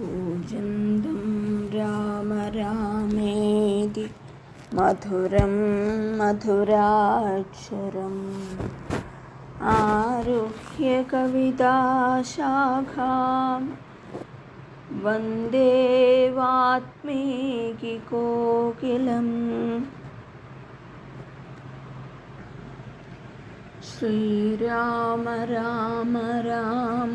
कूजन्तं राम रामेति मधुरं मधुराक्षरम् आरुह्य कविताशाखां वंदे वात्मीकिकोकिलम् श्रीराम राम राम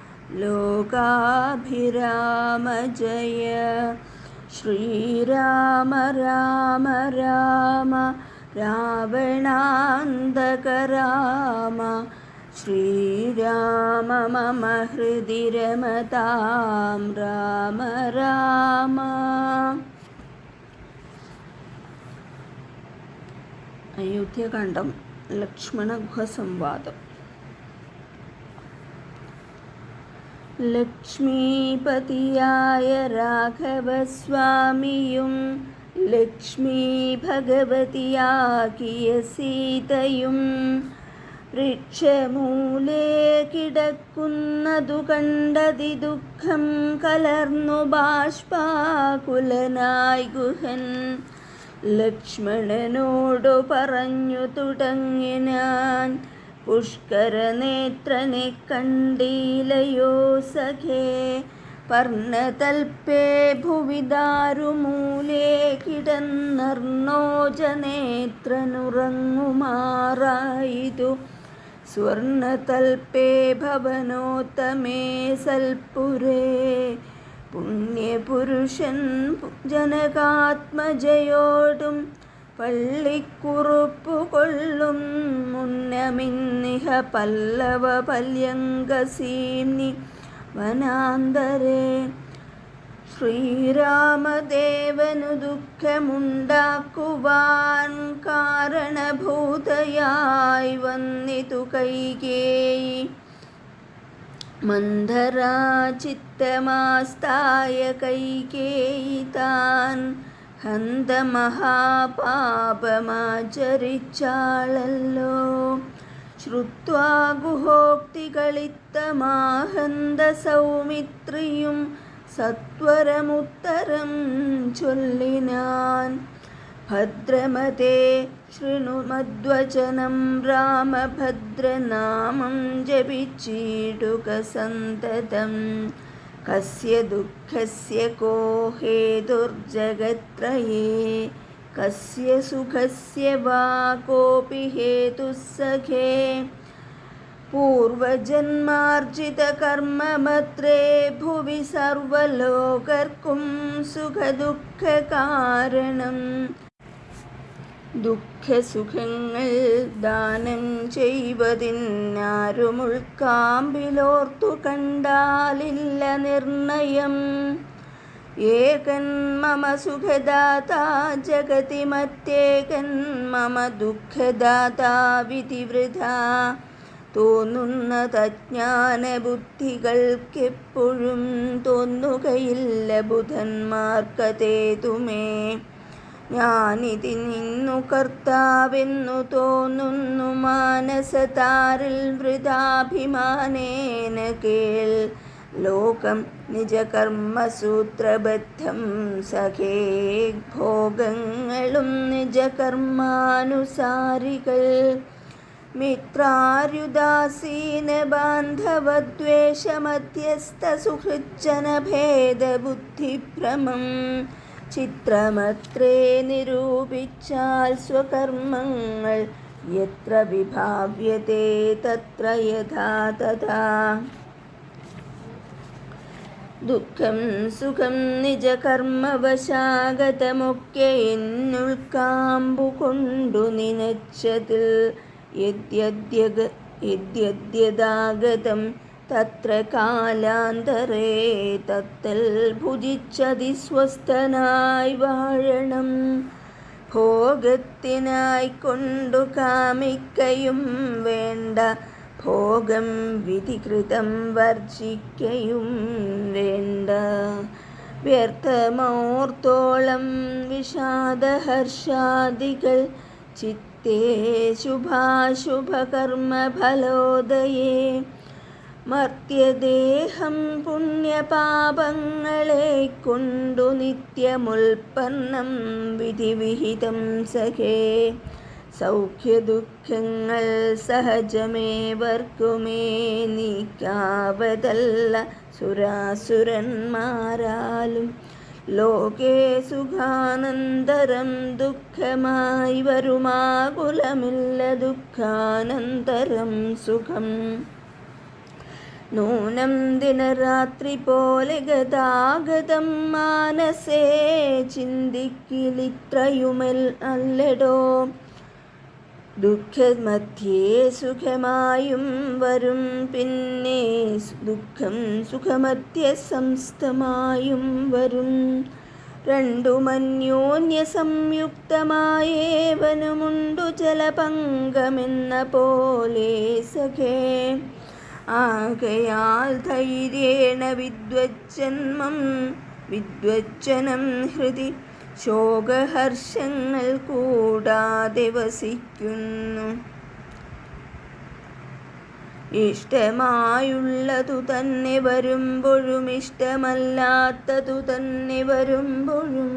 लोकाभिराम जय श्रीराम राम राम रावणान्तक राम श्रीराम मम हृदि रमतां राम राम അയോധ്യകാന്ഡം ലക്ഷ്മണഗുഹസംവാദം ലക്ഷ്മീപതിയായ രാഘവസ്വാമിയും ലക്ഷ്മി ഭഗവതിയാക്കിയ സീതയും വൃക്ഷമൂലേ കിടക്കുന്നതു കണ്ടതി ദുഃഖം കലർന്നു ബാഷ്പാകുലനായി ഗുഹൻ ലക്ഷ്മണനോടു പറഞ്ഞു തുടങ്ങിനാൻ പുഷ്കരനേത്രനെ കണ്ടീലയോ സഖേ? പർണതൽപ്പേ ഭുവിദാരുമൂലേ കിടന്നർണോജനേത്രനുറങ്ങുമാറായിതു. സ്വർണതൽപ്പേ ഭവനോത്തമേ സൽപുരേ. പുണ്യപുരുഷൻ ജനകാത്മജയോടും പള്ളിക്കുറുപ്പു കൊള്ളും മുന്നമിന്നിഹ പല്ലവ പല്യങ്കസീംനി വനാന്തരേ. ശ്രീരാമദേവനു ദുഃഖമുണ്ടാക്കുവാൻ കാരണഭൂതയായി വന്നിതു കൈകേയി. മന്ദരാചിത്തമാസ്തായ കൈകേയി താൻ ഹന്തമഹാപാപമാചരിച്ചാളല്ലോ ശ്രുത്വാ ഗുഹോക്തികളിത്തമാഹന്ത സൗമിത്രിയും സത്വരമുത്തരം ചൊല്ലിനാൻ. ഭദ്രമതേ ശൃണുമദ്വചനം രാമഭദ്രനാമം ജപിച്ചിടുക സന്തതം. कस्य दुःखस्य को हेतुर्जगत्त्रये कस्य सुखस्य वा कोऽपि हेतुः सखे पूर्वजन्मार्जितकर्ममत्रे भुवि सर्वलोकर्कुं सुखदुःखकारणम्। ദുഃഖസുഖങ്ങൾ ദാനം ചെയ്വതിന്നാരുമുൾക്കാമ്പിലോർത്തു കണ്ടാലില്ല നിർണയം. ഏകൻ മമ സുഖദാത ജഗതി മറ്റേകൻ മമ ദുഃഖദാത വിധിവൃത. തോന്നുന്ന തജ്ഞാന ബുദ്ധികൾക്കെപ്പോഴും തോന്നുകയില്ല ബുധന്മാർക്കതേതുമേ. ഞാനിതിനിന്നു കർത്താവെന്നു തോന്നുന്നു മാനസതാരിൽ വൃതാഭിമാനേന കേൾ. ലോകം നിജകർമ്മസൂത്രബദ്ധം സഖേ ഭോഗങ്ങളും നിജകർമാനുസാരികൾ. മിത്രാരുദാസീന ബാന്ധവദ്വേഷമധ്യസ്ഥ സുഹൃജ്ജന ഭേദബുദ്ധിഭ്രമം ചിത്രമത്രേ നിരൂപിച്ചാൽ സ്വകർമ്മങ്ങൾ എത്ര വിഭാവ്യത്തെ തത്ര യഥാ തഥാ. ദുഃഖം സുഖം നിജകർമ്മവശാഗതമൊക്കെ എന്നുൾക്കാമ്പു കൊണ്ടു നിനച്ചതിൽ യദ്യദ്യഗ യദ്യദ്യദാഗതം തത്ര കാലാന്തരേ തത്തൽ ഭുജിച്ചതിസ്വസ്ഥനായി വാഴണം. ഭോഗത്തിനായി കൊണ്ടു കാമിക്കയും വേണ്ട. ഭോഗം വിധികൃതം വർജിക്കയും വേണ്ട. വ്യർത്ഥമോർത്തോളം വിഷാദഹർഷാദികൾ ചിത്തേ ശുഭാശുഭകർമ്മഫലോദയേ. മർത്യദേഹം പുണ്യപാപങ്ങളെ കൊണ്ടു നിത്യമുൽപ്പന്നം വിധിവിഹിതം സഖേ. സൗഖ്യദുഃഖങ്ങൾ സഹജമേവർക്കുമേ നീക്കാവതല്ല സുരാസുരന്മാരാലും. ലോകേ സുഖാനന്തരം ദുഃഖമായി വരുമാകുലമില്ല ദുഃഖാനന്തരം സുഖം. നൂനം ദിനരാത്രി പോലെ ഗതാഗതം മാനസേ ചിന്തിക്കിലിത്രയുമൽ അല്ലടോ. ദുഃഖമധ്യേ സുഖമായും വരും പിന്നെ ദുഃഖം സുഖമധ്യ സംസ്ഥമായും വരും. രണ്ടുമന്യോന്യ സംയുക്തമായേവനുമുണ്ടു ജലപങ്കമെന്ന പോലെ സഖേ. ആകയാൽ ധൈര്യേണ വിദ്വജ്ജന്മം വിദ്വജ്ജനം ഹൃദി ശോകഹർഷങ്ങൾ കൂടാതെ വസിക്കുന്നു. ഇഷ്ടമായുള്ളതു തന്നെ വരുമ്പോഴും ഇഷ്ടമല്ലാത്തതു തന്നെ വരുമ്പോഴും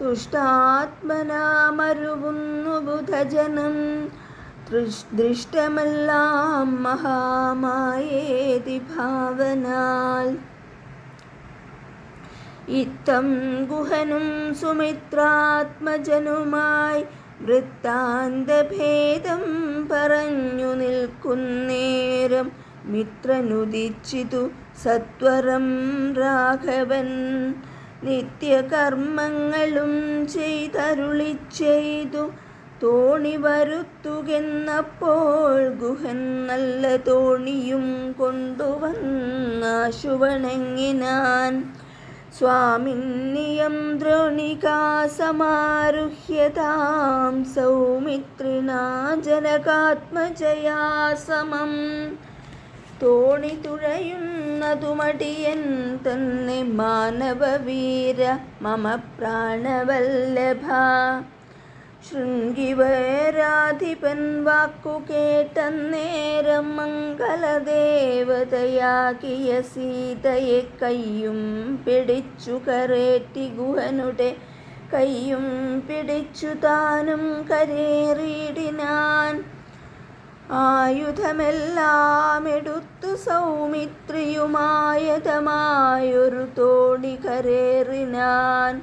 തുഷ്ടാത്മനാമരുവുന്നു ബുധജനം. ദൃഷ്ടമെല്ലാം മഹാമായേതി ഭാവനാൽ. ഇത്തം ഗുഹനും സുമിത്രാത്മജനുമായി വൃത്താന്തഭേദം പറഞ്ഞു നിൽക്കുന്നേരം മിത്രനുദിച്ചിതു സത്വരം രാഘവൻ. നിത്യകർമ്മങ്ങളും ചെയ്തരുളി ചെയ്തു തോണി വരുത്തുകെന്നപ്പോൾ ഗുഹൻ നല്ല തോണിയും കൊണ്ടുവന്നാശുവണങ്ങിനാൻ സ്വാമിന്യം ദ്രോണികാസമാരുഹ്യതാം. സൗമിത്രിണാ ജനകാത്മജയാ തോണി തുഴയുന്നതുമടിയൻ തന്നെ മാനവവീര മമ പ്രാണവല്ലഭ ശൃംഗിവരാധിപൻ കേട്ടന്നേരം മംഗളദേവതയാകിയ സീതയെ കയ്യും പിടിച്ചു കരേറ്റി ഗുഹനുടെ കയ്യും പിടിച്ചു താനും കരേറിയിടിനാൻ. ആയുധമെല്ലാം എടുത്തു സൗമിത്രിയുമായതമായൊരു തോണി കരേറിനാൻ.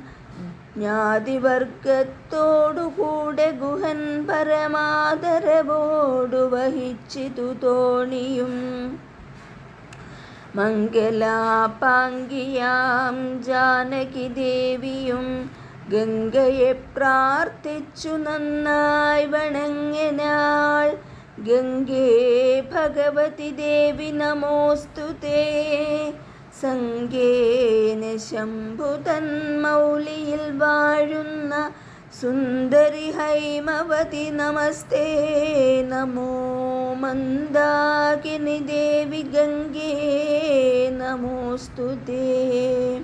ജ്ഞാതിവർഗത്തോടുകൂടെ ഗുഹൻ പരമാദരവോടു വഹിച്ചിതു തോണിയും. മംഗലാപാങ്കിയാം ജാനകി ദേവിയും ഗംഗയെ പ്രാർത്ഥിച്ചു നന്നായി വണങ്ങിനാൾ ഗംഗേ ഭഗവതി ദേവി നമോസ്തുതേ. സങ്കേന ശംഭുതന്മൗലിയിൽ വാഴുന്ന സുന്ദരി ഹൈമവതി നമസ്തേ. നമോ മന്ദാകിനി ദേവി ഗംഗേ. നമോസ്തുതേ.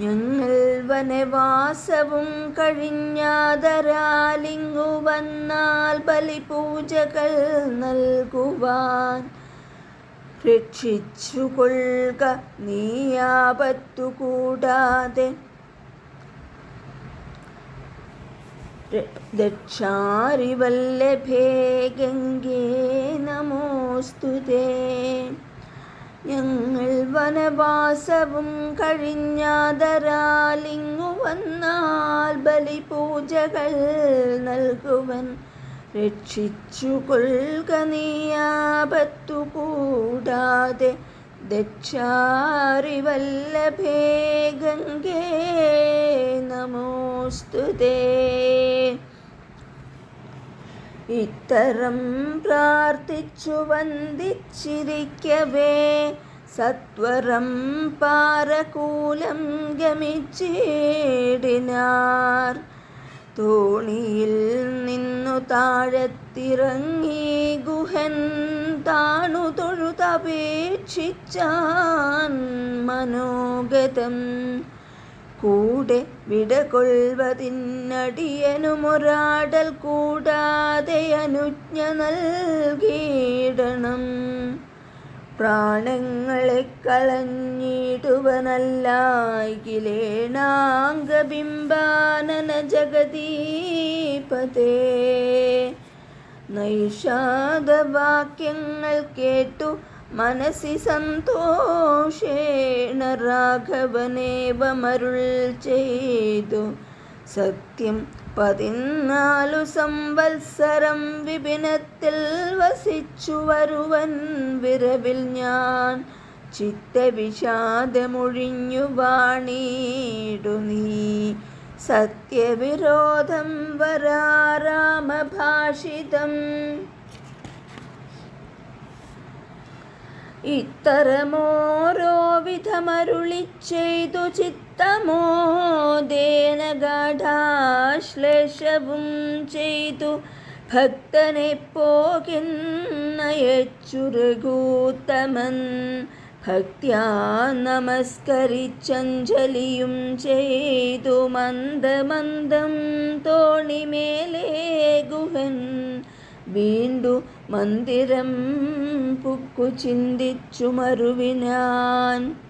ഞങ്ങൾ വനവാസവും കഴിഞ്ഞാതരാലിങ്ങു വന്നാൽ ബലിപൂജകൾ നൽകുവാൻ രക്ഷിച്ചുകൊള്ളുക നീയാപത്തു കൂടാതെ ദക്ഷാരിവല്ലഭേ ഗംഗേ നമോസ്തുതേ ഞങ്ങൾ വനവാസവും കഴിഞ്ഞാതരാലിങ്ങു വന്നാൽ ബലിപൂജകൾ നൽകുവൻ രക്ഷിച്ചു കൊൽക നീയാപത്തു കൂടാതെ ദക്ഷാരിവല്ലഭേ ഗംഗേ നമോസ്തുതേ ഇത്തരം പ്രാർത്ഥിച്ചു വന്ദിച്ചിരിക്കവേ സത്വരം പാരകൂലം ഗമിച്ചിടിനാർ. തോണിയിൽ നിന്നു താഴത്തിറങ്ങി ഗുഹൻ താണു തൊഴുതപേക്ഷിച്ചാൻ മനോഗതം. കൂടെ വിടകൊള്ളുവതിനടിയനുമൊരാടൽ കൂടാതെ അനുജ്ഞ നൽകിയിടണം. പ്രാണങ്ങളെ കളഞ്ഞിടുവനല്ലായിലേണാംഗബിംബാനന ജഗദീപതേ. നൈഷാദവാക്യങ്ങൾ കേട്ടു മനസ്സി സന്തോഷേണ രാഘവനേവമരുൾ ചെയ്തു. സത്യം പതിനാലു സംവത്സരം വിപിനത്തിൽ വസിച്ചു വരുവൻ വിരവിൽ ഞാൻ. ചിത്തവിഷാദമൊഴിഞ്ഞു വാണിടു നീ. സത്യവിരോധം വരാരാമഭാഷിതം. ഇത്തരമോരോ വിധമരുളി ചെയ്തു ചിത്തമോദേന ഗാഠാശ്ലേഷവും ചെയ്തു. ഭക്തനെ പോകിന്നയച്ചുരകൂത്തമൻ. ഭക്യാ നമസ്കരിച്ചഞ്ജലിയും ചെയ്തു. മന്ദമന്ദം തോണിമേലേ ഗുഹൻ. വീണ്ടു മന്ദിരം പുക്കു ചിന്തിച്ചു മറുവിനാൻ